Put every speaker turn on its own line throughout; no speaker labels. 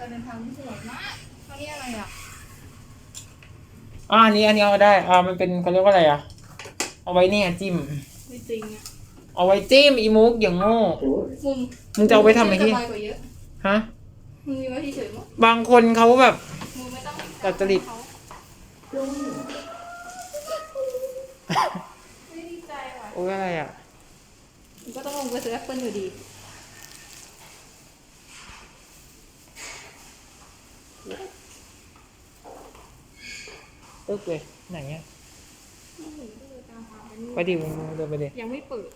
การเดินทางที่สวยมากเขาเรียกอะไรอะ
อ่าอันนี้อันนี้เอาได้ อ่า มันเป็นเขาเรียกว่าอะไรอะ เอาไว้เนี่ยจิ้ม
ไม่จริงอะ
เอาไว้จิ้มอีมุกอย่างโง่
มึง
มึงจะเอาไว้ทำไมที่
สบายกว่าเยอะ
ฮะ
มึงมีไว้เฉยๆมั้ง
บางคนเขาแบบ
มึงไม่ต้อง
ดัดจริต
เขาไม่ดีใจว่ะ
โอ้ยอะไรอะ
มึงก็ต้องลงไปซื้อแอปเปิลอยู่ดี
ตึ๊กเลยไหนเงี้ย
ไม่เห็นก็เลยตามหามัน
ไปดิมึงเดินไปดิ
ยังไม่เปิด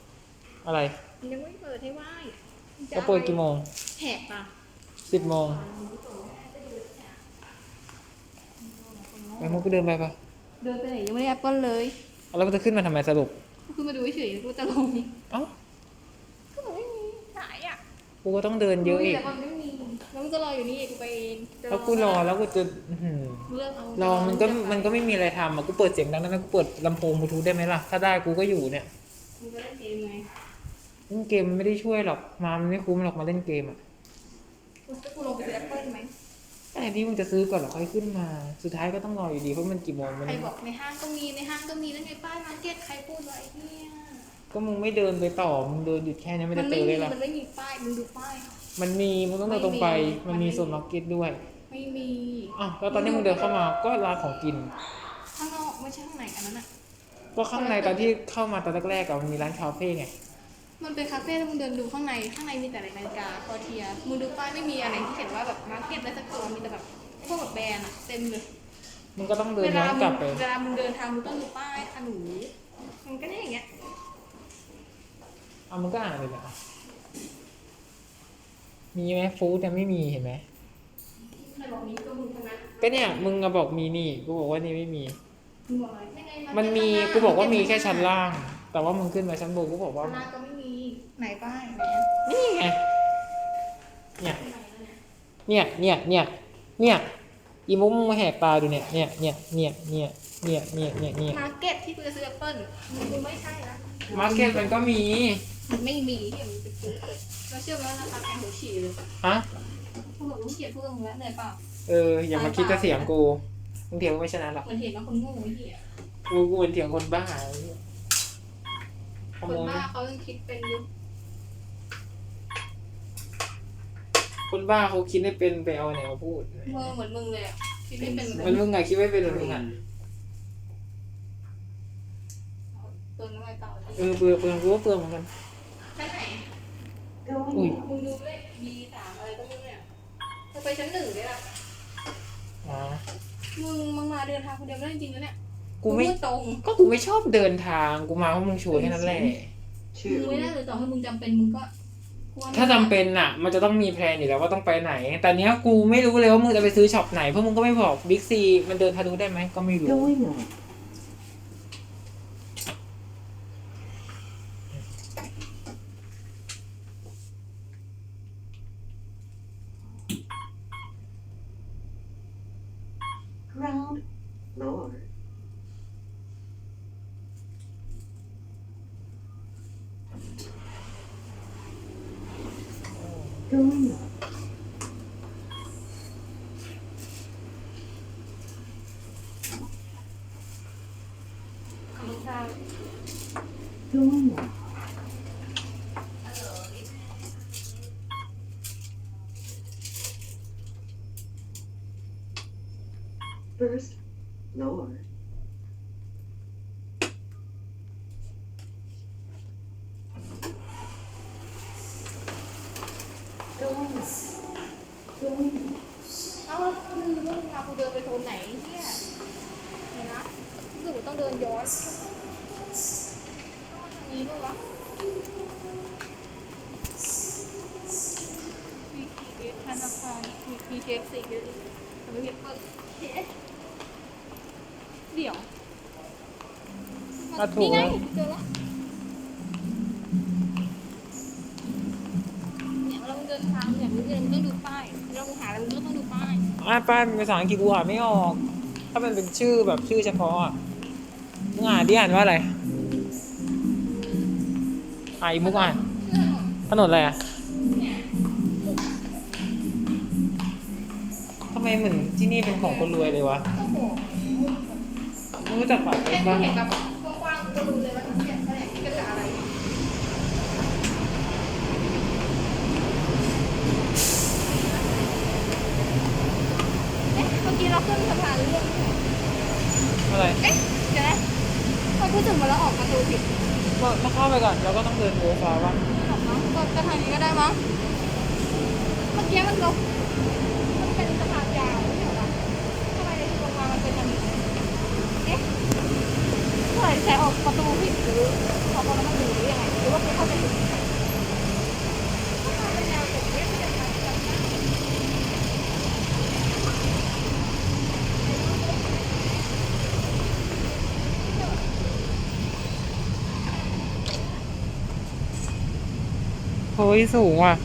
อะไร
มันยังไม่เปิดให้ไหว้
จะเปิดกี่โมง
แหกปะ
สิบโมงไอ้มุกก็เดินไปปะ
เดินไปไหนยังไม่ได้แอปเปิลเลย
แล้วมันจะขึ้นมาทำไมสรุป
ก็คือมาดูเฉยๆกูจะลง
เอ้า
ก็บอกไม่มีขายอะ
กูก็ต้องเดินเยอะอีก
แต่มันไม่มีแล้วมันก็รออยู่นี่กูไปเองจะ
แล้วกูรอแล้วกูจะอื้อหือ
เลือกเอา
รอมันก็
จะไป
มันก็ไม่มีอะไรทำอะกูเปิดเสียงดังได้ไหมกูเปิดลำโพงบลูทูธได้ไหมล่ะ ถ้าได้กูก็อยู่เนี่ย
มึงก็เล่นเกมไง
เล่นเกมมันไม่ได้ช่วยหรอกมามันไม่คุ้มหรอกมาเล่นเกมอะ
กูจะกูลงไปซื้อแอปเปิลไหม
แต่ที่มึงจะซื้อก่อนหรอค่อยขึ้นมา สุดท้ายก็ต้องรออยู่ดีเพราะมันกี่โมงมัน
ใครบอกในห้างก็มีในห้างก็มีแล้วไงป้ายมาร์เก็ตใครพูดไว้เนี่ย
ก็มึงไม่เดินไปต่อมึงเดินหยุดแค่นี้ไม่
มั
ได้
น
เจ
ไม่
อเล
มี
ยล่ะ
มันไม่มีป้ายมึงดูป้ายค่ะ
มันมีมึงต้องเดินตรงไป
ไม่มี
มันมีโซนมาร์เก็ตด้วย
ไม่มี
อ้าวแล้วตอนนี้มึงเดินเข้ามาก็ร้านของกิน
ข้างนอกไม่ใช่ข้างในอันนั้นอะ
ก็ข้างในตอนที่เข้ามาตอนแรกๆอะมันมีร้านคาเฟ่ไง
มันเป็นคาเฟ่แล้วมึงเดินดูข้างในข้างในมีแต่นาฬิกาคอเทียมึงดูป้ายไม่มีอะไรที่เขียนว่าแบบมาร์เก็ตอะไรสักตัวมีแต่แบบพวกแบบแบรนด์อะเต็มเลย
มึงก็ต้องเดิน
เว
ย้
ลา
อน
มึ
กลั
ง
บไป
เวลามึงเดินทางมึงต้องดูป้ายค่ะหนูมันก็ได้อย่างเงี้ย
เอามึงก็อ่านเลยนะมีไหมฟู้ดเนี่ยไม่มีเห็นไหม
ใคร บอกมีก็มึงทั้งนั้น
ก็เนี่ยมึงอะบอกมีนี่ กูบอกว่านี่ไม่มี
มึงบอกอะไรยังไงา
มันมี
เก็ต
กูบอกว่ามีแค่
เก็ต
ชั้นล่าง แต่ว่ามึงขึ้นมาชั้นบนกูบอกว่า
ชั้นล่างก็ไม่มีไหนป้ายไหนอะ
นี่ไง เนี่ย เนี่ย เนี่ย เนี่ย เนี่ย อีมุกมึงมาแหกตาดูเนี่ย เนี่ย เนี่ย เนี่ย เนี่ย เนี่ย เนี่ย เนี่ย เนี่ย
มาร์เก็ตที่กูจะซื้อแอปเปิ้ลมึงไม่ใช่นะ
มาร์เก็ตมันก็มี
มันไม่มีที่มึงไปซื้อ แล้วเชื่อไหมว่าราคาแพงหัวฉี่เลย
ฮะ
กูบอกมึงเขียนพูดตรงนี้เหนื่อยเปล่า
เอออย่ามาคิดจะเสียงกูมึงเถียงกูไม่ชนะหรอก
เหมือนเห็นว่าคนโง่ไอ้เหี้ย
กูกูเป็นเถียงคนบ้าข
คน
โมย
บ้าเขายังคิดเป็นยุค
คนบ้าเขาคิดไม่เป็นไปเอาไหนมาพูด
เมื่อเหมือนมึงเลยอะคิดไม่เป็นเหมือน
มันมึงไงคิดไม่เป็นหรือมึงอะ
เติมน้ำลายเต่า
เออเปลือกเปลือกกูก็เปลือกเหมือนกัน
ชั้นไหน
อุ้ย
มึงดูเลข B สามอะไรก็ไม่รู้เนี่ยจะไปชั้นหนึ่งเลยล่ะ
อ๋อ
มึงมึงมาเดินทางคนเดียวไม่ได้จริงๆแล้วเนี่ย
กูไม่
งพูดตรง
ก็กูไม่ชอบเดินทาง กูมาเพราะมึงชวนแค่นั้นแหละ
มึงไม่ได้เลยต่อให้มึงจำเป็นมึงก็กลัวไม่
ถ้าจำเป็นอะ มันจะต้องมีแพลนอยู่แล้วว่าต้องไปไหน แต่เนี้ยกูไม่รู้เลยว่ามึงจะไปซื้อช็อปไหน เพราะมึงก็ไม่บอกบิ๊กซีมันเดินทะลุได้ไหมก็ไม่รู้
Going up. Ground going
on?
Going on? First, Lord. Going up. Going up.
เอ้าแล้วมึงมึงพากูเดินไปโซนไหนเนี่ยเห็นนะรู้สึกว่าต้องเดินย้อนต้องมาทางนี้ด้วยวะ VTS ธนาคาร VTS สี่เดือนทำไมเรียกเปิดเอ๊ะเดี๋ยว
อะถูก
นี่ไง
แล้ว
เจอแล้ว เดินต้องดูป้าย เราหาอะไรก็ต้องดูป้าย
อ่าป้ายเป็นภาษาอังกฤษกูอ่านไม่ออก ถ้ามันเป็นชื่อแบบชื่อเฉพาะอะมึงอ่านดิอ่านว่าอะไรอ่าอีมุกอ่านถนนอะไรอะไมเหมือนที่นี่เป็นของคนรวยเลยวะไม่รู้จักปาก
แค่
เป็น
กู
ปะ
เห็นแบบกว้างๆก็รู้เลยว่าที่เนี่ยแผนกที่เกิดจากอะไรเอ๊ะเมื่อกี้เราขึ้นสะพานเรื่อง
อะไร
เอ๊ะเดี๋ยวนะ ถึงมาแล้วออกประตูผิด
ก็ต้องเข้าไปก่อนแล้วก็ต้องเดินเลี้ยวซ้า
หรอกมั้งก็ก็ทางนี้ก็ได้มั้งเมื่อกี้มันลงมันเป็นสะพานยาวไม่ใช่เหรอทำไมในที่ลงมามันเป็นทางนี้เอ๊ะเมื่อไหร่แต่ออกประตูผิดหรือออกมาแล้วมันอยู่หรือยังไงหรือว่าคือเข้าใจผิด
付一次五万。